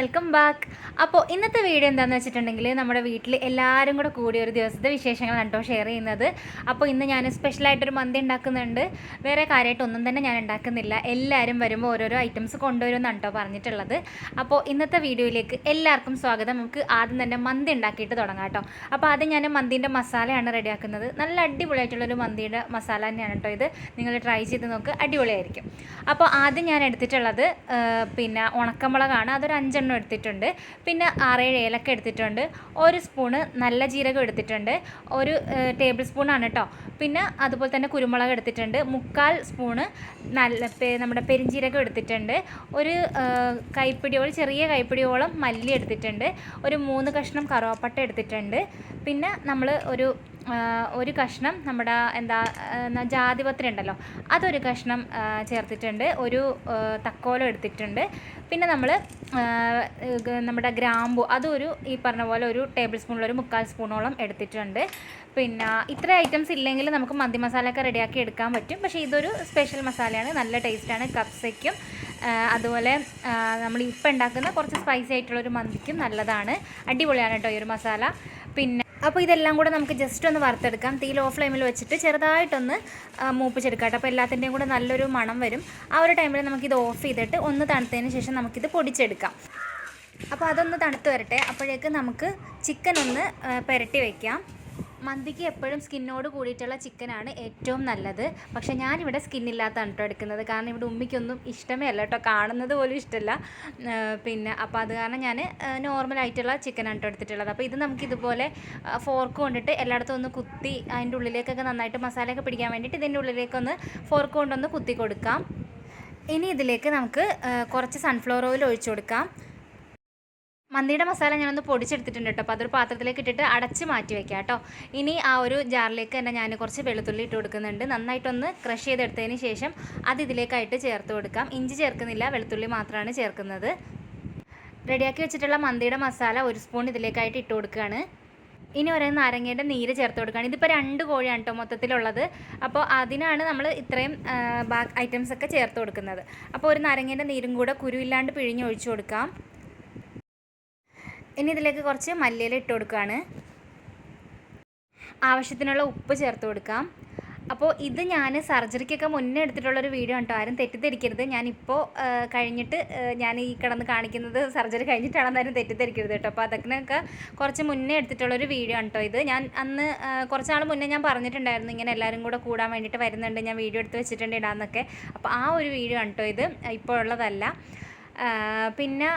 Welcome back. അപ്പോൾ ഇന്നത്തെ video എന്താണെന്ന് വെച്ചിട്ടുണ്ടെങ്കിൽ നമ്മുടെ വീട്ടിൽ എല്ലാവരും കൂടെ കൂടി ഒരു ദിവസത്തെ വിശേഷങ്ങൾ കേട്ടോ ഷെയർ ചെയ്യുന്നത്. അപ്പോൾ ഇന്ന് ഞാൻ സ്പെഷ്യലായിട്ടൊരു മന്തി ഉണ്ടാക്കുന്നുണ്ട്. വേറെ കാര്യമായിട്ടൊന്നും തന്നെ ഞാൻ ഉണ്ടാക്കുന്നില്ല. എല്ലാവരും വരുമ്പോൾ ഓരോരോ ഐറ്റംസ് കൊണ്ടുവരുമെന്നാണ് കേട്ടോ പറഞ്ഞിട്ടുള്ളത്. അപ്പോൾ ഇന്നത്തെ വീഡിയോയിലേക്ക് എല്ലാവർക്കും സ്വാഗതം. നമുക്ക് ആദ്യം തന്നെ മന്തി ഉണ്ടാക്കിയിട്ട് തുടങ്ങാം കേട്ടോ. അപ്പോൾ ആദ്യം ഞാൻ മന്തിന്റെ മസാലയാണ് റെഡിയാക്കുന്നത്. നല്ല അടിപൊളിയായിട്ടുള്ളൊരു മന്തിയുടെ മസാല തന്നെയാണ് കേട്ടോ ഇത്. നിങ്ങൾ ട്രൈ ചെയ്ത് നോക്ക്. അടിപൊളിയായിരിക്കും. അപ്പോൾ ആദ്യം ഞാൻ എടുത്തിട്ടുള്ളത് പിന്നെ ഉണക്കമുളകാണ്. അതൊരു അഞ്ചെണ്ണം എടുത്തിട്ടുണ്ട്. പിന്നെ ആറേഴ് ഏലക്ക എടുത്തിട്ടുണ്ട്. ഒരു സ്പൂണ് നല്ല ജീരകം എടുത്തിട്ടുണ്ട്. ഒരു ടേബിൾ സ്പൂണാണ് കേട്ടോ പിന്നെ അതുപോലെ തന്നെ കുരുമുളക് എടുത്തിട്ടുണ്ട്. മുക്കാൽ സ്പൂണ് നല്ല നമ്മുടെ പെരിഞ്ജീരകം എടുത്തിട്ടുണ്ട്. ഒരു കൈപ്പിടിയോളം ചെറിയ കൈപ്പിടിയോളം മല്ലി എടുത്തിട്ടുണ്ട്. ഒരു മൂന്ന് കഷ്ണം കറുവാപ്പട്ട എടുത്തിട്ടുണ്ട്. പിന്നെ നമ്മൾ ഒരു ഒരു കഷ്ണം നമ്മുടെ എന്താ ജാതിപത്രി ഉണ്ടല്ലോ അതൊരു കഷ്ണം ചേർത്തിട്ടുണ്ട്. ഒരു തക്കോലം എടുത്തിട്ടുണ്ട്. പിന്നെ നമ്മൾ നമ്മുടെ ഗ്രാമ്പു അതൊരു ഈ പറഞ്ഞ പോലെ ഒരു ടേബിൾ സ്പൂണിൽ ഒരു മുക്കാൽ സ്പൂണോളം എടുത്തിട്ടുണ്ട്. പിന്നെ ഇത്ര ഐറ്റംസ് ഇല്ലെങ്കിൽ നമുക്ക് മന്തി മസാലയൊക്കെ റെഡിയാക്കി എടുക്കാൻ പറ്റും. പക്ഷേ ഇതൊരു സ്പെഷ്യൽ മസാലയാണ് നല്ല ടേസ്റ്റാണ് കപ്സയ്ക്കും അതുപോലെ നമ്മൾ ഇപ്പം ഉണ്ടാക്കുന്ന കുറച്ച് സ്പൈസി ആയിട്ടുള്ളൊരു മന്തിക്കും നല്ലതാണ്. അടിപൊളിയാണ് കേട്ടോ ഈ ഒരു മസാല. പിന്നെ അപ്പോൾ ഇതെല്ലാം കൂടെ നമുക്ക് ജസ്റ്റ് ഒന്ന് വറുത്തെടുക്കാം. തീ ലോ ഫ്ലെയിമിൽ വെച്ചിട്ട് ചെറുതായിട്ടൊന്ന് മൂപ്പിച്ചെടുക്കാം കേട്ടോ. അപ്പോൾ എല്ലാത്തിന്റെയും കൂടെ നല്ലൊരു മണം വരും. ആ ഒരു ടൈമിൽ നമുക്കിത് ഓഫ് ചെയ്തിട്ട് ഒന്ന് തണുത്തതിന് ശേഷം നമുക്കിത് പൊടിച്ചെടുക്കാം. അപ്പോൾ അതൊന്ന് തണുത്ത് വരട്ടെ. അപ്പോഴേക്ക് നമുക്ക് ചിക്കൻ ഒന്ന് പുരട്ടി വയ്ക്കാം മന്തിക്ക് എപ്പോഴും സ്കിന്നോട് കൂടിയിട്ടുള്ള ചിക്കനാണ് ഏറ്റവും നല്ലത്. പക്ഷേ ഞാനിവിടെ സ്കിന്നില്ലാത്തതാണ് കേട്ടോ എടുക്കുന്നത്. കാരണം ഇവിടെ ഉമ്മിക്കൊന്നും ഇഷ്ടമേ അല്ല കേട്ടോ കാണുന്നത് പോലും ഇഷ്ടമല്ല പിന്നെ അപ്പോൾ അത് കാരണം ഞാൻ നോർമലായിട്ടുള്ള ചിക്കനാണ് കേട്ടോ എടുത്തിട്ടുള്ളത്. അപ്പോൾ ഇത് നമുക്ക് ഇതുപോലെ ഫോർക്ക് കൊണ്ടിട്ട് എല്ലായിടത്തും ഒന്ന് കുത്തി അതിന്റെ ഉള്ളിലേക്കൊക്കെ നന്നായിട്ട് മസാലയൊക്കെ പിടിക്കാൻ വേണ്ടിയിട്ട് ഇതിന്റെ ഉള്ളിലേക്കൊന്ന് ഫോർക്ക് കൊണ്ടൊന്ന് കുത്തി കൊടുക്കാം. ഇനി ഇതിലേക്ക് നമുക്ക് കുറച്ച് സൺഫ്ലവർ ഓയിൽ ഒഴിച്ചു കൊടുക്കാം. മന്തിയുടെ മസാല ഞാനൊന്ന് പൊടിച്ചെടുത്തിട്ടുണ്ട് കേട്ടോ. അപ്പോൾ അതൊരു പാത്രത്തിലേക്ക് ഇട്ടിട്ട് അടച്ച് മാറ്റി വെക്കാം കേട്ടോ. ഇനി ആ ഒരു ജാറിലേക്ക് തന്നെ ഞാൻ കുറച്ച് വെളുത്തുള്ളി ഇട്ട് കൊടുക്കുന്നുണ്ട്. നന്നായിട്ടൊന്ന് ക്രഷ് ചെയ്തെടുത്തതിന് ശേഷം അത് ഇതിലേക്കായിട്ട് ചേർത്ത് കൊടുക്കാം. ഇഞ്ചി ചേർക്കുന്നില്ല വെളുത്തുള്ളി മാത്രമാണ് ചേർക്കുന്നത്. റെഡിയാക്കി വെച്ചിട്ടുള്ള മന്തിയുടെ മസാല ഒരു സ്പൂൺ ഇതിലേക്കായിട്ട് ഇട്ട് കൊടുക്കുകയാണ്. ഇനി ഒരു നാരങ്ങയുടെ നീര് ചേർത്ത് കൊടുക്കുകയാണ്. ഇതിപ്പോൾ രണ്ട് കോഴിയാണ് കേട്ടോ മൊത്തത്തിലുള്ളത്. അപ്പോൾ അതിനാണ് നമ്മൾ ഇത്രയും ഐറ്റംസ് ഒക്കെ ചേർത്ത് കൊടുക്കുന്നത്. അപ്പോൾ ഒരു നാരങ്ങയുടെ നീരും കൂടെ കുരുവില്ലാണ്ട് പിഴിഞ്ഞ് ഒഴിച്ചു കൊടുക്കാം. ഇനി ഇതിലേക്ക് കുറച്ച് മല്ലിയില ഇട്ട് കൊടുക്കുകയാണ് ആവശ്യത്തിനുള്ള ഉപ്പ് ചേർത്ത് കൊടുക്കാം. അപ്പോൾ ഇത് ഞാൻ സർജറിക്കൊക്കെ മുന്നേ എടുത്തിട്ടുള്ളൊരു വീഡിയോ ഉണ്ടോ ആരും തെറ്റിദ്ധരിക്കരുത്. ഞാനിപ്പോൾ കഴിഞ്ഞിട്ട് ഞാൻ ഈ കിടന്ന് കാണിക്കുന്നത് സർജറി കഴിഞ്ഞിട്ടാണെന്ന് ആരും തെറ്റിദ്ധരിക്കരുത് കേട്ടോ അപ്പോൾ അതൊക്കെ കുറച്ച് മുന്നേ എടുത്തിട്ടുള്ളൊരു വീഡിയോ ഉണ്ടോ ഇത്. ഞാൻ അന്ന് കുറച്ച് നാൾ മുന്നേ ഞാൻ പറഞ്ഞിട്ടുണ്ടായിരുന്നു ഇങ്ങനെ എല്ലാവരും കൂടെ കൂടാൻ വേണ്ടിയിട്ട് വരുന്നുണ്ട് ഞാൻ വീഡിയോ എടുത്ത് വെച്ചിട്ടുണ്ട് ഇടാന്നൊക്കെ. അപ്പോൾ ആ ഒരു വീഡിയോ ഉണ്ടോ ഇത്. ഇപ്പോൾ ഉള്ളതല്ല. പിന്നെ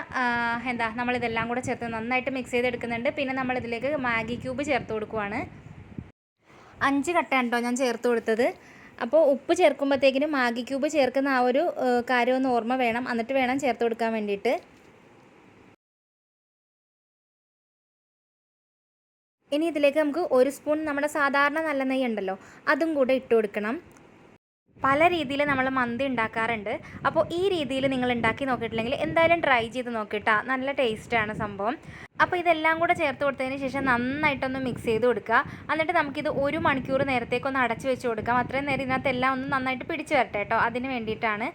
എന്താ നമ്മളിതെല്ലാം കൂടെ ചേർത്ത് നന്നായിട്ട് മിക്സ് ചെയ്തെടുക്കുന്നുണ്ട്. പിന്നെ നമ്മളിതിലേക്ക് മാഗി ക്യൂബ് ചേർത്ത് കൊടുക്കുവാണ്. അഞ്ച് കേട്ടോ ഞാൻ ചേർത്ത് കൊടുത്തത്. അപ്പോൾ ഉപ്പ് ചേർക്കുമ്പോഴത്തേക്കിനും മാഗി ക്യൂബ് ചേർക്കുന്ന ആ ഒരു കാര്യം ഓർമ്മ വേണം. എന്നിട്ട് വേണം ചേർത്ത് കൊടുക്കാൻ വേണ്ടിയിട്ട്. ഇനി ഇതിലേക്ക് നമുക്ക് ഒരു സ്പൂൺ നമ്മുടെ സാധാരണ നല്ല നെയ്യ് ഉണ്ടല്ലോ അതും കൂടെ ഇട്ട് കൊടുക്കണം. പല രീതിയിൽ നമ്മൾ മന്തി ഉണ്ടാക്കാറുണ്ട്. അപ്പോൾ ഈ രീതിയിൽ നിങ്ങൾ ഉണ്ടാക്കി നോക്കിയിട്ടില്ലെങ്കിൽ എന്തായാലും ട്രൈ ചെയ്ത് നോക്കിയിട്ടാ നല്ല ടേസ്റ്റാണ് സംഭവം. അപ്പോൾ ഇതെല്ലാം കൂടെ ചേർത്ത് കൊടുത്തതിന് ശേഷം നന്നായിട്ടൊന്ന് മിക്സ് ചെയ്ത് കൊടുക്കുക. എന്നിട്ട് നമുക്കിത് ഒരു മണിക്കൂർ നേരത്തേക്കൊന്ന് അടച്ചു വെച്ച് കൊടുക്കാം. അത്രയും നേരം ഇതിനകത്ത് എല്ലാം ഒന്ന് നന്നായിട്ട് പിടിച്ച് വരട്ടെ കേട്ടോ. അതിന് വേണ്ടിയിട്ടാണ്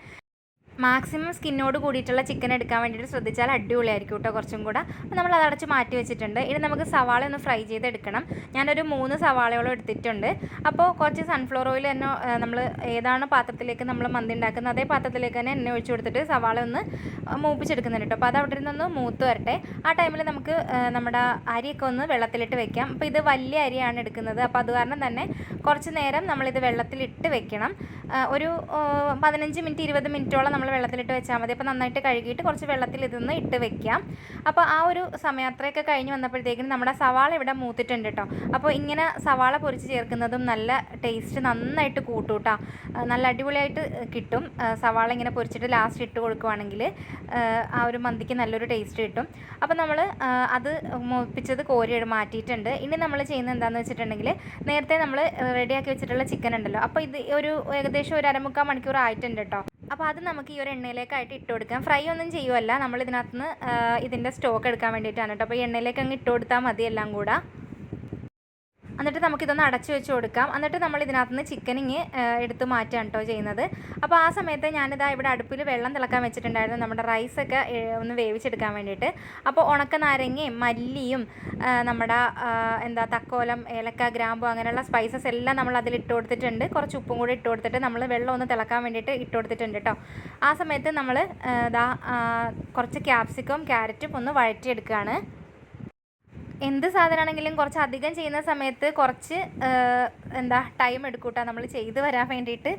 മാക്സിമം സ്കിന്നോട് കൂടിയിട്ടുള്ള ചിക്കൻ എടുക്കാൻ വേണ്ടിയിട്ട് ശ്രദ്ധിച്ചാൽ അടിപൊളിയായിരിക്കും കേട്ടോ കുറച്ചും കൂടെ. അപ്പോൾ നമ്മൾ അത് അടച്ച് മാറ്റി വെച്ചിട്ടുണ്ട്. ഇനി നമുക്ക് സവാള ഒന്ന് ഫ്രൈ ചെയ്തെടുക്കണം. ഞാനൊരു മൂന്ന് സവാളയോളം എടുത്തിട്ടുണ്ട്. അപ്പോൾ കുറച്ച് സൺഫ്ലവർ ഓയിൽ തന്നെ നമ്മൾ ഏതാണ് പാത്രത്തിലേക്ക് നമ്മൾ മന്തി ഉണ്ടാക്കുന്നത് അതേ പാത്രത്തിലേക്ക് തന്നെ എണ്ണ ഒഴിച്ചു കൊടുത്തിട്ട് സവാള ഒന്ന് മൂപ്പിച്ചെടുക്കുന്നുണ്ട് കേട്ടോ. അപ്പോൾ അത് അവിടെ മൂത്ത് വരട്ടെ. ആ ടൈമിൽ നമുക്ക് നമ്മുടെ അരിയൊക്കെ ഒന്ന് വെള്ളത്തിലിട്ട് വെക്കാം. അപ്പോൾ ഇത് വലിയ അരിയാണ് എടുക്കുന്നത്. അപ്പോൾ അത് കാരണം തന്നെ കുറച്ച് നേരം നമ്മളിത് വെള്ളത്തിലിട്ട് വെക്കണം. ഒരു പതിനഞ്ച് മിനിറ്റ് ഇരുപത് മിനിറ്റോളം നമ്മൾ വെള്ളത്തിലിട്ട് വെച്ചാൽ മതി. അപ്പോൾ നന്നായിട്ട് കഴുകിയിട്ട് കുറച്ച് വെള്ളത്തിൽ ഇതൊന്ന് ഇട്ട് വെക്കാം. അപ്പോൾ ആ ഒരു സമയത്രയൊക്കെ കഴിഞ്ഞ് വന്നപ്പോഴത്തേക്കും നമ്മുടെ സവാള ഇവിടെ മൂത്തിട്ടുണ്ട് കേട്ടോ അപ്പോൾ ഇങ്ങനെ സവാള പൊരിച്ച് ചേർക്കുന്നതും നല്ല ടേസ്റ്റ് നന്നായിട്ട് കൂട്ടും കേട്ടോ നല്ല അടിപൊളിയായിട്ട് കിട്ടും. സവാള ഇങ്ങനെ പൊരിച്ചിട്ട് ലാസ്റ്റ് ഇട്ട് കൊടുക്കുവാണെങ്കിൽ ആ ഒരു മന്തിക്ക് നല്ലൊരു ടേസ്റ്റ് കിട്ടും. അപ്പോൾ നമ്മൾ അത് മൂപ്പിച്ചത് കോരി മാറ്റിയിട്ടുണ്ട്. ഇനി നമ്മൾ ചെയ്യുന്നത് എന്താണെന്ന് വെച്ചിട്ടുണ്ടെങ്കിൽ നേരത്തെ നമ്മൾ റെഡിയാക്കി വെച്ചിട്ടുള്ള ചിക്കൻ ഉണ്ടല്ലോ. അപ്പോൾ ഇത് ഒരു ഏകദേശം ഒരു അരമുക്കാൽ മണിക്കൂർ ആയിട്ടുണ്ട് കേട്ടോ അപ്പോൾ അത് നമുക്ക് ഈ ഒരു എണ്ണയിലേക്കായിട്ട് ഇട്ട് കൊടുക്കാം. ഫ്രൈ ഒന്നും ചെയ്യുമല്ല നമ്മൾ ഇതിനകത്ത് നിന്ന് ഇതിന്റെ സ്റ്റോക്ക് എടുക്കാൻ വേണ്ടിയിട്ടാണ് കേട്ടോ. അപ്പോൾ ഈ എണ്ണയിലേക്ക് അങ്ങ് ഇട്ട് കൊടുത്താൽ മതി എല്ലാം കൂടെ. എന്നിട്ട് നമുക്കിതൊന്ന് അടച്ചു വെച്ച് കൊടുക്കാം. എന്നിട്ട് നമ്മൾ ഇതിനകത്ത് നിന്ന് ചിക്കനിങ് എടുത്ത് മാറ്റാണ് കേട്ടോ ചെയ്യുന്നത്. അപ്പോൾ ആ സമയത്ത് ഞാനിതാ ഇവിടെ അടുപ്പിൽ വെള്ളം തിളക്കാൻ വെച്ചിട്ടുണ്ടായിരുന്നു. നമ്മുടെ റൈസൊക്കെ ഒന്ന് വേവിച്ചെടുക്കാൻ വേണ്ടിയിട്ട്. അപ്പോൾ ഉണക്ക നാരങ്ങയും മല്ലിയും നമ്മുടെ എന്താ തക്കോലം ഏലക്ക ഗ്രാമ്പു അങ്ങനെയുള്ള സ്പൈസസ് എല്ലാം നമ്മൾ അതിൽ ഇട്ട് കൊടുത്തിട്ടുണ്ട്. കുറച്ച് ഉപ്പും കൂടി ഇട്ട് കൊടുത്തിട്ട് നമ്മൾ വെള്ളം ഒന്ന് തിളക്കാൻ വേണ്ടിയിട്ട് ഇട്ട് കൊടുത്തിട്ടുണ്ട് കേട്ടോ ആ സമയത്ത് നമ്മൾ ഇതാ കുറച്ച് ക്യാപ്സിക്കവും ക്യാരറ്റും ഒന്ന് വഴറ്റിയെടുക്കുകയാണ്. എന്ത് സാധനമാണെങ്കിലും കുറച്ച് അധികം ചെയ്യുന്ന സമയത്ത് കുറച്ച് എന്താ ടൈം എടുക്കൂട്ടാ നമ്മൾ ചെയ്ത് വരാൻ വേണ്ടിയിട്ട്.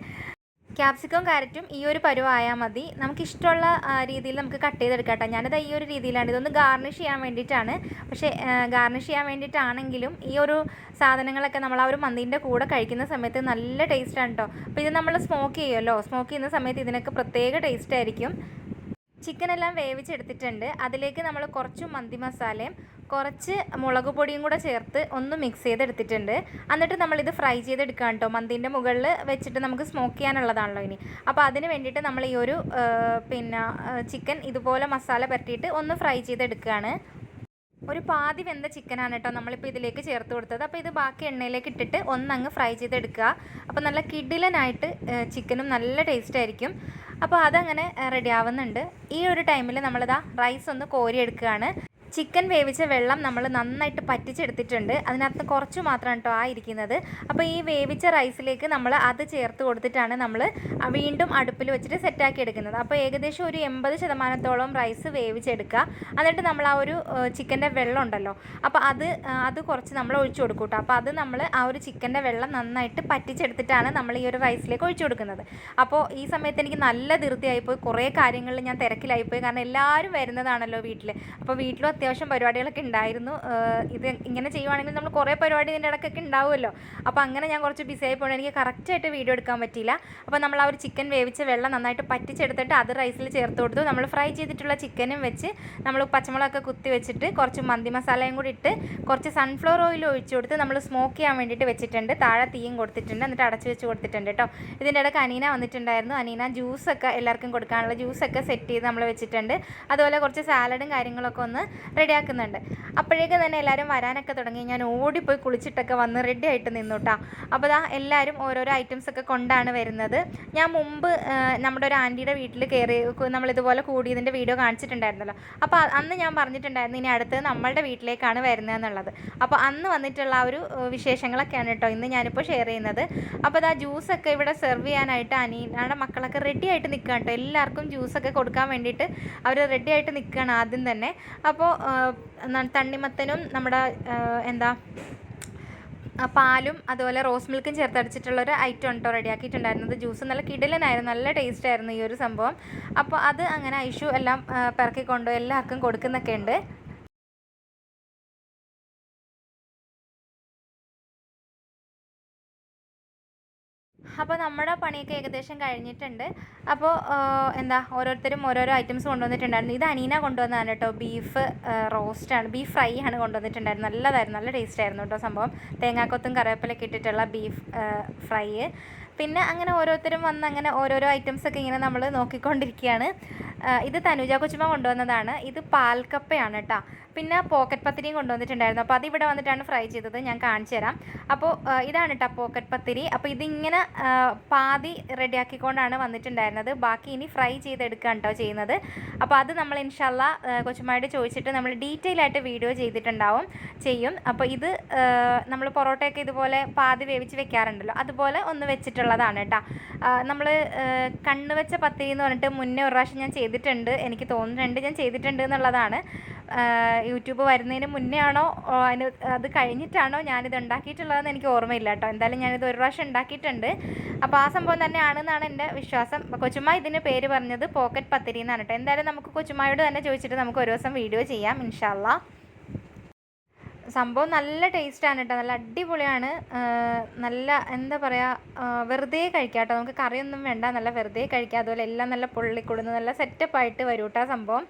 ക്യാപ്സിക്കം കാരറ്റും ഈ ഒരു പരുവായാൽ മതി. നമുക്ക് ഇഷ്ടമുള്ള രീതിയിൽ നമുക്ക് കട്ട് ചെയ്തെടുക്കാം കേട്ടോ ഞാനിത് ഈ ഒരു രീതിയിലാണ്. ഇതൊന്ന് ഗാർണിഷ് ചെയ്യാൻ വേണ്ടിയിട്ടാണ്. പക്ഷേ ഗാർണിഷ് ചെയ്യാൻ വേണ്ടിയിട്ടാണെങ്കിലും ഈ ഒരു സാധനങ്ങളൊക്കെ നമ്മൾ ആ ഒരു മന്തിന്റെ കൂടെ കഴിക്കുന്ന സമയത്ത് നല്ല ടേസ്റ്റാണ് കേട്ടോ അപ്പോൾ ഇത് നമ്മൾ സ്മോക്ക് ചെയ്യുമല്ലോ സ്മോക്ക് ചെയ്യുന്ന സമയത്ത് ഇതിനൊക്കെ പ്രത്യേക ടേസ്റ്റ് ആയിരിക്കും. ചിക്കൻ എല്ലാം വേവിച്ചെടുത്തിട്ടുണ്ട്. അതിലേക്ക് നമ്മൾ കുറച്ച് മന്തി മസാലയും കുറച്ച് മുളക് പൊടിയും കൂടെ ചേർത്ത് ഒന്ന് മിക്സ് ചെയ്തെടുത്തിട്ടുണ്ട്. എന്നിട്ട് നമ്മളിത് ഫ്രൈ ചെയ്തെടുക്കാം കേട്ടോ മന്തിന്റെ മുകളിൽ വെച്ചിട്ട് നമുക്ക് സ്മോക്ക് ചെയ്യാനുള്ളതാണല്ലോ ഇനി. അപ്പോൾ അതിന് വേണ്ടിയിട്ട് നമ്മൾ ഈ ഒരു പിന്നെ ചിക്കൻ ഇതുപോലെ മസാല പരട്ടിയിട്ട് ഒന്ന് ഫ്രൈ ചെയ്തെടുക്കുകയാണ് ഒരു പാതി വെന്ത ചിക്കനാണ് കേട്ടോ നമ്മളിപ്പോൾ ഇതിലേക്ക് ചേർത്ത് കൊടുത്തത്. അപ്പോൾ ഇത് ബാക്കി എണ്ണയിലേക്ക് ഇട്ടിട്ട് ഒന്നങ്ങ് ഫ്രൈ ചെയ്തെടുക്കുക. അപ്പോൾ നല്ല കിഡിലനായിട്ട് ചിക്കനും നല്ല ടേസ്റ്റ് ആയിരിക്കും. അപ്പോൾ അതങ്ങനെ റെഡി ആവുന്നുണ്ട്. ഈ ഒരു ടൈമിൽ നമ്മളിതാ റൈസ് ഒന്ന് കോരിയെടുക്കുകയാണ്. ചിക്കൻ വേവിച്ച വെള്ളം നമ്മൾ നന്നായിട്ട് പറ്റിച്ചെടുത്തിട്ടുണ്ട്. അതിനകത്ത് കുറച്ച് മാത്രമാണ് കേട്ടോ ആ ഇരിക്കുന്നത്. അപ്പോൾ ഈ വേവിച്ച റൈസിലേക്ക് നമ്മൾ അത് ചേർത്ത് കൊടുത്തിട്ടാണ് നമ്മൾ വീണ്ടും അടുപ്പിൽ വെച്ചിട്ട് സെറ്റാക്കി എടുക്കുന്നത്. അപ്പോൾ ഏകദേശം ഒരു എൺപത് ശതമാനത്തോളം റൈസ് വേവിച്ചെടുക്കുക. എന്നിട്ട് നമ്മൾ ആ ഒരു ചിക്കന്റെ വെള്ളം ഉണ്ടല്ലോ. അപ്പോൾ അത് അത് കുറച്ച് നമ്മൾ ഒഴിച്ചു കൊടുക്കും കേട്ടോ അപ്പോൾ അത് നമ്മൾ ആ ഒരു ചിക്കന്റെ വെള്ളം നന്നായിട്ട് പറ്റിച്ചെടുത്തിട്ടാണ് നമ്മൾ ഈ ഒരു റൈസിലേക്ക് ഒഴിച്ചു കൊടുക്കുന്നത്. അപ്പോൾ ഈ സമയത്ത് എനിക്ക് നല്ല ധൃതിയായിപ്പോയി. കുറേ കാര്യങ്ങളിൽ ഞാൻ തിരക്കിലായിപ്പോയി. കാരണം എല്ലാവരും വരുന്നതാണല്ലോ വീട്ടിൽ. അപ്പോൾ വീട്ടിലും അത്യാവശ്യം പരിപാടികളൊക്കെ ഉണ്ടായിരുന്നു. ഇത് ഇങ്ങനെ ചെയ്യുവാണെങ്കിൽ നമ്മൾ കുറേ പരിപാടി ഇതിന്റെ ഇടയ്ക്കൊക്കെ ഉണ്ടാവുമല്ലോ. അപ്പോൾ അങ്ങനെ ഞാൻ കുറച്ച് ബിസി ആയി പോകണം എനിക്ക് കറക്റ്റായിട്ട് വീഡിയോ എടുക്കാൻ പറ്റിയില്ല. അപ്പോൾ നമ്മൾ ആ ഒരു ചിക്കൻ വേവിച്ച വെള്ളം നന്നായിട്ട് പറ്റിച്ചെടുത്തിട്ട് അത് റൈസിൽ ചേർത്ത് കൊടുത്തു. നമ്മൾ ഫ്രൈ ചെയ്തിട്ടുള്ള ചിക്കനും വെച്ച് നമ്മൾ പച്ചമുളകൊക്കെ കുത്തി വെച്ചിട്ട് കുറച്ച് മന്തി മസാലയും കൂടി ഇട്ട് കുറച്ച് സൺഫ്ലവർ ഓയിൽ ഒഴിച്ചു കൊടുത്ത് നമ്മൾ സ്മോക്ക് ചെയ്യാൻ വേണ്ടിയിട്ട് വെച്ചിട്ടുണ്ട്. താഴെ തീയും കൊടുത്തിട്ടുണ്ട്. എന്നിട്ട് അടച്ചു വെച്ച് കൊടുത്തിട്ടുണ്ട് കേട്ടോ. ഇതിന്റെ ഇടയ്ക്ക് അനീന വന്നിട്ടുണ്ടായിരുന്നു. അനീന ജ്യൂസൊക്കെ എല്ലാവർക്കും കൊടുക്കാനുള്ള ജ്യൂസൊക്കെ സെറ്റ് ചെയ്ത് നമ്മൾ വെച്ചിട്ടുണ്ട്. അതുപോലെ കുറച്ച് സാലഡും കാര്യങ്ങളൊക്കെ ഒന്ന് റെഡിയാക്കുന്നുണ്ട്. അപ്പോഴേക്കും തന്നെ എല്ലാവരും വരാനൊക്കെ തുടങ്ങി. ഞാൻ ഓടിപ്പോയി കുളിച്ചിട്ടൊക്കെ വന്ന് റെഡി ആയിട്ട് നിന്നു അപ്പോൾ ദാ എല്ലാവരും ഓരോരോ ഐറ്റംസ് ഒക്കെ കൊണ്ടാണ് വരുന്നത്. ഞാൻ മുമ്പ് നമ്മുടെ ഒരു ആന്റിയുടെ വീട്ടിൽ കയറി നമ്മളിതുപോലെ കൂടിയതിന്റെ വീഡിയോ കാണിച്ചിട്ടുണ്ടായിരുന്നല്ലോ. അപ്പോൾ അന്ന് ഞാൻ പറഞ്ഞിട്ടുണ്ടായിരുന്നു ഇനി അടുത്ത് നമ്മളുടെ വീട്ടിലേക്കാണ് വരുന്നത് എന്നുള്ളത് അപ്പോൾ അന്ന് വന്നിട്ടുള്ള ആ ഒരു വിശേഷങ്ങളൊക്കെയാണ് കേട്ടോ ഇന്ന് ഞാനിപ്പോൾ ഷെയർ ചെയ്യുന്നത്. അപ്പോൾ ഇതാ ജ്യൂസൊക്കെ ഇവിടെ സെർവ് ചെയ്യാനായിട്ട് അനീനയുടെ മക്കളൊക്കെ റെഡി ആയിട്ട് നിൽക്കുകയാണ് കേട്ടോ എല്ലാവർക്കും ജ്യൂസൊക്കെ കൊടുക്കാൻ വേണ്ടിയിട്ട് അവർ റെഡി ആയിട്ട് നിൽക്കുകയാണ് ആദ്യം തന്നെ. അപ്പോൾ എന്താണ് തണ്ണിമത്തനും നമ്മുടെ എന്താ പാലും അതുപോലെ റോസ് മിൽക്കും ചേർത്തടിച്ചിട്ടുള്ള ഒരു ഐറ്റം ഉണ്ടോ റെഡിയാക്കിയിട്ടുണ്ടായിരുന്നത്. ജ്യൂസ് നല്ല കിടിലനായിരുന്നു നല്ല ടേസ്റ്റ് ആയിരുന്നു ഈ ഒരു സംഭവം. അപ്പോൾ അത് അങ്ങനെ ഐഷു എല്ലാം പിറക്കിക്കൊണ്ടോ എല്ലാവർക്കും കൊടുക്കുന്നൊക്കെ ഉണ്ട്. അപ്പോൾ നമ്മുടെ പണിയൊക്കെ ഏകദേശം കഴിഞ്ഞിട്ടുണ്ട്. അപ്പോൾ എന്താ ഓരോരുത്തരും ഓരോരോ ഐറ്റംസ് കൊണ്ടുവന്നിട്ടുണ്ടായിരുന്നു. ഇത് അനീന കൊണ്ടുവന്നതാണ് കേട്ടോ. ബീഫ് റോസ്റ്റാണ് ബീഫ് ഫ്രൈ ആണ് കൊണ്ടുവന്നിട്ടുണ്ടായിരുന്നു നല്ലതായിരുന്നു. നല്ല ടേസ്റ്റ് ആയിരുന്നു കേട്ടോ സംഭവം. തേങ്ങാക്കൊത്തും കറിവേപ്പിലൊക്കെ ഇട്ടിട്ടുള്ള ബീഫ് ഫ്രൈ. പിന്നെ അങ്ങനെ ഓരോരുത്തരും വന്ന് അങ്ങനെ ഓരോരോ ഐറ്റംസ് ഒക്കെ ഇങ്ങനെ നമ്മൾ നോക്കിക്കൊണ്ടിരിക്കുകയാണ്. ഇത് തനുജ കൊച്ചുമ കൊണ്ടുവന്നതാണ്. ഇത് പാൽക്കപ്പയാണ് കേട്ടോ. പിന്നെ പോക്കറ്റ് പത്തിരിയും കൊണ്ടുവന്നിട്ടുണ്ടായിരുന്നു. അപ്പോൾ അതിവിടെ വന്നിട്ടാണ് ഫ്രൈ ചെയ്തത്. ഞാൻ കാണിച്ചു തരാം. അപ്പോൾ ഇതാണ് കേട്ടോ പോക്കറ്റ് പത്തിരി. അപ്പോൾ ഇതിങ്ങനെ പാതി റെഡിയാക്കിക്കൊണ്ടാണ് വന്നിട്ടുണ്ടായിരുന്നത്. ബാക്കി ഇനി ഫ്രൈ ചെയ്തെടുക്കുകയാണ് കേട്ടോ ചെയ്യുന്നത്. അപ്പോൾ അത് നമ്മൾ ഇൻഷല്ല കൊച്ചുമായിട്ട് ചോദിച്ചിട്ട് നമ്മൾ ഡീറ്റെയിൽ ആയിട്ട് വീഡിയോ ചെയ്തിട്ടുണ്ടാവും ചെയ്യും. അപ്പോൾ ഇത് നമ്മൾ പൊറോട്ടയൊക്കെ ഇതുപോലെ പാതി വേവിച്ച് വെക്കാറുണ്ടല്ലോ. അതുപോലെ ഒന്ന് വെച്ചിട്ടുള്ളതാണ് കേട്ടോ നമ്മൾ കണ്ണുവെച്ച പത്തിരി എന്ന് പറഞ്ഞിട്ട് മുന്നേ ഒരു പ്രാവശ്യം ഞാൻ ചെയ്തിട്ടുണ്ട്. എനിക്ക് തോന്നുന്നുണ്ട് ഞാൻ ചെയ്തിട്ടുണ്ട് എന്നുള്ളതാണ്. യൂട്യൂബ് വരുന്നതിന് മുന്നേ ആണോ അതിന് അത് കഴിഞ്ഞിട്ടാണോ ഞാനിത് ഉണ്ടാക്കിയിട്ടുള്ളതെന്ന് എനിക്ക് ഓർമ്മയില്ല കേട്ടോ. എന്തായാലും ഞാനിത് ഒരു പ്രാവശ്യം ഉണ്ടാക്കിയിട്ടുണ്ട്. അപ്പോൾ ആ സംഭവം തന്നെയാണെന്നാണ് എന്റെ വിശ്വാസം. കൊച്ചുമ്മ ഇതിന് പേര് പറഞ്ഞത് പോക്കറ്റ് പത്തിരി എന്നാണ് കേട്ടോ. എന്തായാലും നമുക്ക് കൊച്ചുമ്മയോട് തന്നെ ചോദിച്ചിട്ട് നമുക്ക് ഒരു ദിവസം വീഡിയോ ചെയ്യാം ഇൻഷാല്ലാ. സംഭവം നല്ല ടേസ്റ്റാണ് കേട്ടോ. നല്ല അടിപൊളിയാണ്. നല്ല എന്താ പറയുക വെറുതെ കഴിക്കാം കേട്ടോ. നമുക്ക് കറിയൊന്നും വേണ്ട നല്ല വെറുതെ കഴിക്കാം. അതുപോലെ എല്ലാം നല്ല പൊള്ളിക്കൊടുന്ന് നല്ല സെറ്റപ്പായിട്ട് വരും കേട്ടോ സംഭവം.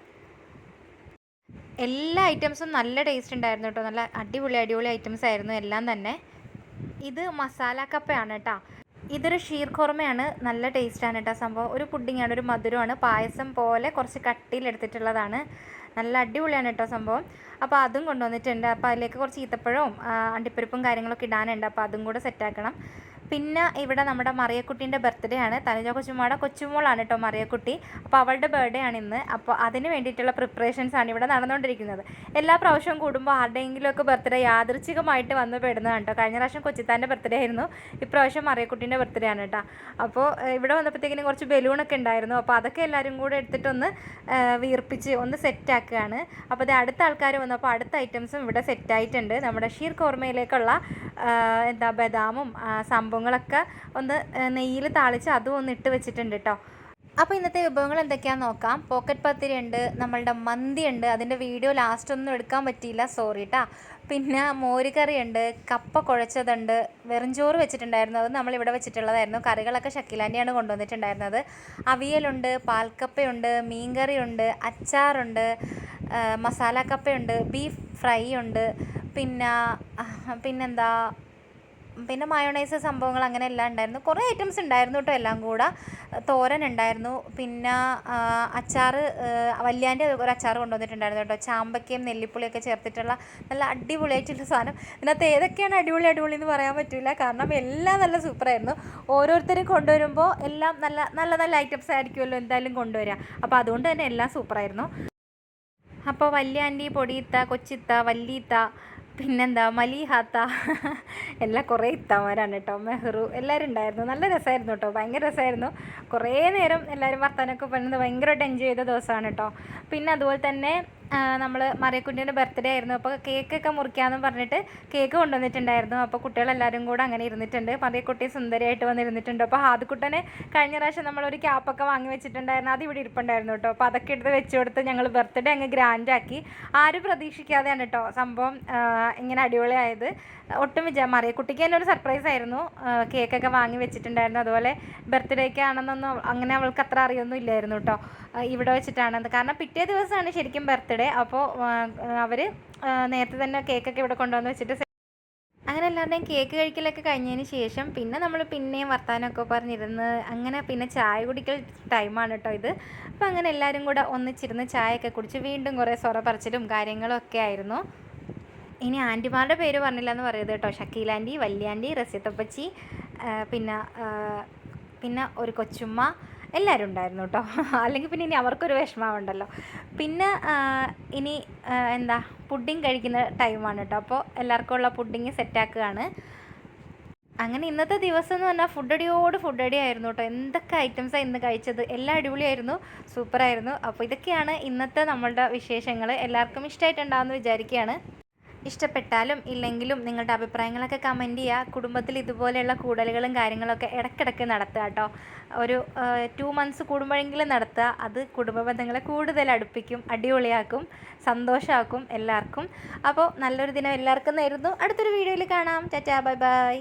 എല്ലാ ഐറ്റംസും നല്ല ടേസ്റ്റ് ഉണ്ടായിരുന്നു കേട്ടോ. നല്ല അടിപൊളി അടിപൊളി ഐറ്റംസ് ആയിരുന്നു എല്ലാം തന്നെ. ഇത് മസാല കപ്പയാണ് കേട്ടോ. ഇതൊരു ഷീർ ഖോർമയാണ് നല്ല ടേസ്റ്റാണ് കേട്ടോ സംഭവം. ഒരു പുഡിങ്ങാണ് ഒരു മധുരമാണ്. പായസം പോലെ കുറച്ച് കട്ടിയിലെടുത്തിട്ടുള്ളതാണ് നല്ല അടിപൊളിയാണ് കേട്ടോ സംഭവം. അപ്പോൾ അതും കൊണ്ടുവന്നിട്ടുണ്ട്. അപ്പോൾ അതിലേക്ക് കുറച്ച് ഈത്തപ്പഴവും അണ്ടിപ്പരിപ്പും കാര്യങ്ങളൊക്കെ ഇടാനുണ്ട്. അപ്പോൾ അതും കൂടെ സെറ്റാക്കണം പിന്നെ ഇവിടെ നമ്മുടെ മറിയക്കുട്ടീന്റെ ബർത്ത്ഡേ ആണ്. തനുജ കൊച്ചുമോടെ കൊച്ചുമോളാണ് കേട്ടോ മറിയക്കുട്ടി. അപ്പോൾ അവളുടെ ബർത്ത്ഡേ ആണ് ഇന്ന്. അപ്പോൾ അതിന് വേണ്ടിയിട്ടുള്ള പ്രിപ്പറേഷൻസ് ആണ് ഇവിടെ നടന്നുകൊണ്ടിരിക്കുന്നത്. എല്ലാ പ്രാവശ്യവും കൂടുമ്പോൾ ആരുടെയെങ്കിലുമൊക്കെ ബർത്ത്ഡേ യാദൃച്ഛികമായിട്ട് വന്ന് പെടുന്നതാണ് കേട്ടോ കഴിഞ്ഞ പ്രാവശ്യം കൊച്ചിത്താന്റെ ബർത്ത്ഡേ ആയിരുന്നു. ഇപ്രാവശ്യം മറിയക്കുട്ടീന്റെ ബർത്ത്ഡേ ആണ് കേട്ടോ അപ്പോൾ ഇവിടെ വന്നപ്പോഴത്തേക്കിനും കുറച്ച് ബലൂണൊക്കെ ഉണ്ടായിരുന്നു. അപ്പോൾ അതൊക്കെ എല്ലാവരും കൂടെ എടുത്തിട്ടൊന്ന് വീർപ്പിച്ച് ഒന്ന് സെറ്റാക്കുകയാണ് അപ്പോൾ അത് അടുത്ത ആൾക്കാർ വന്നപ്പോൾ അടുത്ത ഐറ്റംസും ഇവിടെ സെറ്റായിട്ടുണ്ട് നമ്മുടെ ഷീർ കോർമയിലേക്കുള്ള എന്താ ബദാമും ആ, സംഭവങ്ങളൊക്കെ ഒന്ന് നെയ്യിൽ താളിച്ച് അതും ഒന്ന് ഇട്ട് വെച്ചിട്ടുണ്ട് കേട്ടോ അപ്പോൾ ഇന്നത്തെ വിഭവങ്ങൾ എന്തൊക്കെയാണെന്ന് നോക്കാം. പോക്കറ്റ് പത്തിരി ഉണ്ട് നമ്മളുടെ മന്തി ഉണ്ട്. അതിന്റെ വീഡിയോ ലാസ്റ്റ് ഒന്നും എടുക്കാൻ പറ്റിയില്ല സോറി കേട്ടാ പിന്നെ മോരുകറി ഉണ്ട് കപ്പ കുഴച്ചതുണ്ട് വെറുംചോറ് വെച്ചിട്ടുണ്ടായിരുന്നു. അത് നമ്മളിവിടെ വെച്ചിട്ടുള്ളതായിരുന്നു. കറികളൊക്കെ ഷക്കിലാന്റെയാണ് കൊണ്ടുവന്നിട്ടുണ്ടായിരുന്നത്. അവിയലുണ്ട് പാൽക്കപ്പയുണ്ട് മീൻകറിയുണ്ട് അച്ചാറുണ്ട് മസാല കപ്പയുണ്ട് ബീഫ് ഫ്രൈ ഉണ്ട് പിന്നെ പിന്നെന്താ പിന്നെ മയോണൈസ് സംഭവങ്ങൾ അങ്ങനെ എല്ലാം ഉണ്ടായിരുന്നു. കുറേ ഐറ്റംസ് ഉണ്ടായിരുന്നു കേട്ടോ എല്ലാം കൂടെ. തോരൻ ഉണ്ടായിരുന്നു. പിന്നെ അച്ചാറ് വല്യാന്റെ ഒരു അച്ചാർ കൊണ്ടുവന്നിട്ടുണ്ടായിരുന്നു കേട്ടോ. ചാമ്പക്കയും നെല്ലിപ്പുളിയൊക്കെ ചേർത്തിട്ടുള്ള നല്ല അടിപൊളിയായിട്ടുള്ള സാധനം. ഇതിനകത്ത് ഏതൊക്കെയാണ് അടിപൊളി അടിപൊളി എന്ന് പറയാൻ പറ്റില്ല കാരണം എല്ലാം നല്ല സൂപ്പറായിരുന്നു. ഓരോരുത്തരും കൊണ്ടുവരുമ്പോൾ എല്ലാം നല്ല നല്ല നല്ല ഐറ്റംസ് ആയിരിക്കുമല്ലോ എന്തായാലും കൊണ്ടുവരിക അപ്പോൾ അതുകൊണ്ട് തന്നെ എല്ലാം സൂപ്പറായിരുന്നു. അപ്പോൾ വലിയ ആന്റി പൊടിയിത്ത കൊച്ചിത്ത വല്യീത്ത പിന്നെന്താ മലീഹാത്ത. എല്ലാം കുറേ ഇത്താമാരാണ് കേട്ടോ. മെഹ്റു എല്ലാവരും ഉണ്ടായിരുന്നു. നല്ല രസമായിരുന്നു കേട്ടോ. ഭയങ്കര രസമായിരുന്നു. കുറേ നേരം എല്ലാവരും വർത്തമാനമൊക്കെ പറഞ്ഞത് ഭയങ്കരമായിട്ട് എൻജോയ് ചെയ്ത ദിവസമാണ് കേട്ടോ. പിന്നെ അതുപോലെ തന്നെ നമ്മൾ മറിയക്കുട്ടീന്റെ ബർത്ത്ഡേ ആയിരുന്നു. അപ്പോൾ കേക്കൊക്കെ മുറിക്കാമെന്ന് പറഞ്ഞിട്ട് കേക്ക് കൊണ്ടുവന്നിട്ടുണ്ടായിരുന്നു. അപ്പോൾ കുട്ടികളെല്ലാവരും കൂടെ അങ്ങനെ ഇരുന്നിട്ടുണ്ട്. മറിയക്കുട്ടി സുന്ദരിയായിട്ട് വന്നിരുന്നിട്ടുണ്ട്. അപ്പോൾ ഹാദിക്കുട്ടനെ കഴിഞ്ഞ പ്രാവശ്യം നമ്മളൊരു ക്യാപ്പൊക്കെ വാങ്ങി വെച്ചിട്ടുണ്ടായിരുന്നു. അത് ഇവിടെ ഇരിപ്പുണ്ടായിരുന്നു കേട്ടോ. അപ്പോൾ അതൊക്കെ എടുത്ത് വെച്ച് കൊടുത്ത് ഞങ്ങൾ ബർത്ത്ഡേ അങ്ങ് ഗ്രാൻഡാക്കി ആരും പ്രതീക്ഷിക്കാതെയാണ് കേട്ടോ സംഭവം ഇങ്ങനെ അടിപൊളിയായത്. ഒട്ടും വിചാ മറിയക്കുട്ടിക്ക് തന്നെ ഒരു സർപ്രൈസ് ആയിരുന്നു. കേക്കൊക്കെ വാങ്ങി വെച്ചിട്ടുണ്ടായിരുന്നു. അതുപോലെ ബർത്ത്ഡേക്ക് ആണെന്നൊന്നും അങ്ങനെ അവൾക്ക് അത്ര അറിയൊന്നും ഇല്ലായിരുന്നു കേട്ടോ ഇവിടെ വെച്ചിട്ടാണ്. കാരണം പിറ്റേ ദിവസമാണ് ശരിക്കും ബർത്ത്ഡേ അപ്പോൾ അവർ നേരത്തെ തന്നെ കേക്കൊക്കെ ഇവിടെ കൊണ്ടുവന്ന് വെച്ചിട്ട് അങ്ങനെ എല്ലാവരുടെയും കേക്ക് കഴിക്കലൊക്കെ കഴിഞ്ഞതിന് ശേഷം പിന്നെ നമ്മൾ പിന്നെയും വർത്താനമൊക്കെ പറഞ്ഞിരുന്ന്. അങ്ങനെ പിന്നെ ചായ കുടിക്കൽ ടൈമാണ് കേട്ടോ ഇത്. അപ്പോൾ അങ്ങനെ എല്ലാവരും കൂടെ ഒന്നിച്ചിരുന്ന് ചായയൊക്കെ കുടിച്ച് വീണ്ടും കുറേ സൊറ പറച്ചിലും കാര്യങ്ങളും ഒക്കെ ആയിരുന്നു. ഇനി ആന്റിമാരുടെ പേര് പറഞ്ഞില്ല എന്ന് പറയരുത് കേട്ടോ. ഷക്കീൽ ആന്റി വല്യാന്റി പിന്നെ പിന്നെ ഒരു കൊച്ചുമ്മ എല്ലാവരും ഉണ്ടായിരുന്നു കേട്ടോ. അല്ലെങ്കിൽ പിന്നെ ഇനി അവർക്കൊരു വിഷമമുണ്ടല്ലോ. പിന്നെ ഇനി എന്താ പുഡിങ് കഴിക്കുന്ന ടൈമാണ് കേട്ടോ. അപ്പോൾ എല്ലാവർക്കും ഉള്ള പുഡിങ് സെറ്റാക്കുകയാണ്. അങ്ങനെ ഇന്നത്തെ ദിവസം എന്ന് പറഞ്ഞാൽ ഫുഡ് അടിയോട് ഫുഡ് അടി ആയിരുന്നു കേട്ടോ. എന്തൊക്കെ ഐറ്റംസാണ് ഇന്ന് കഴിച്ചത്? എല്ലാം അടിപൊളിയായിരുന്നു സൂപ്പറായിരുന്നു. അപ്പോൾ ഇതൊക്കെയാണ് ഇന്നത്തെ നമ്മളുടെ വിശേഷങ്ങൾ. എല്ലാവർക്കും ഇഷ്ടമായിട്ടുണ്ടാകുമെന്ന് വിചാരിക്കുകയാണ്. ഇഷ്ടപ്പെട്ടാലും ഇല്ലെങ്കിലും നിങ്ങളുടെ അഭിപ്രായങ്ങളൊക്കെ കമന്റ് ചെയ്യുക. കുടുംബത്തിൽ ഇതുപോലെയുള്ള കൂടലുകളും കാര്യങ്ങളൊക്കെ ഇടയ്ക്കിടയ്ക്ക് നടത്തുക കേട്ടോ. ഒരു ടു മന്ത്സ് കൂടുമ്പോഴെങ്കിലും നടത്തുക. അത് കുടുംബ ബന്ധങ്ങളെ കൂടുതൽ അടുപ്പിക്കും അടിപൊളിയാക്കും സന്തോഷമാക്കും എല്ലാവർക്കും. അപ്പോൾ നല്ലൊരു ദിനം എല്ലാവർക്കും നേരുന്നു. അടുത്തൊരു വീഡിയോയിൽ കാണാം. Tata bye bye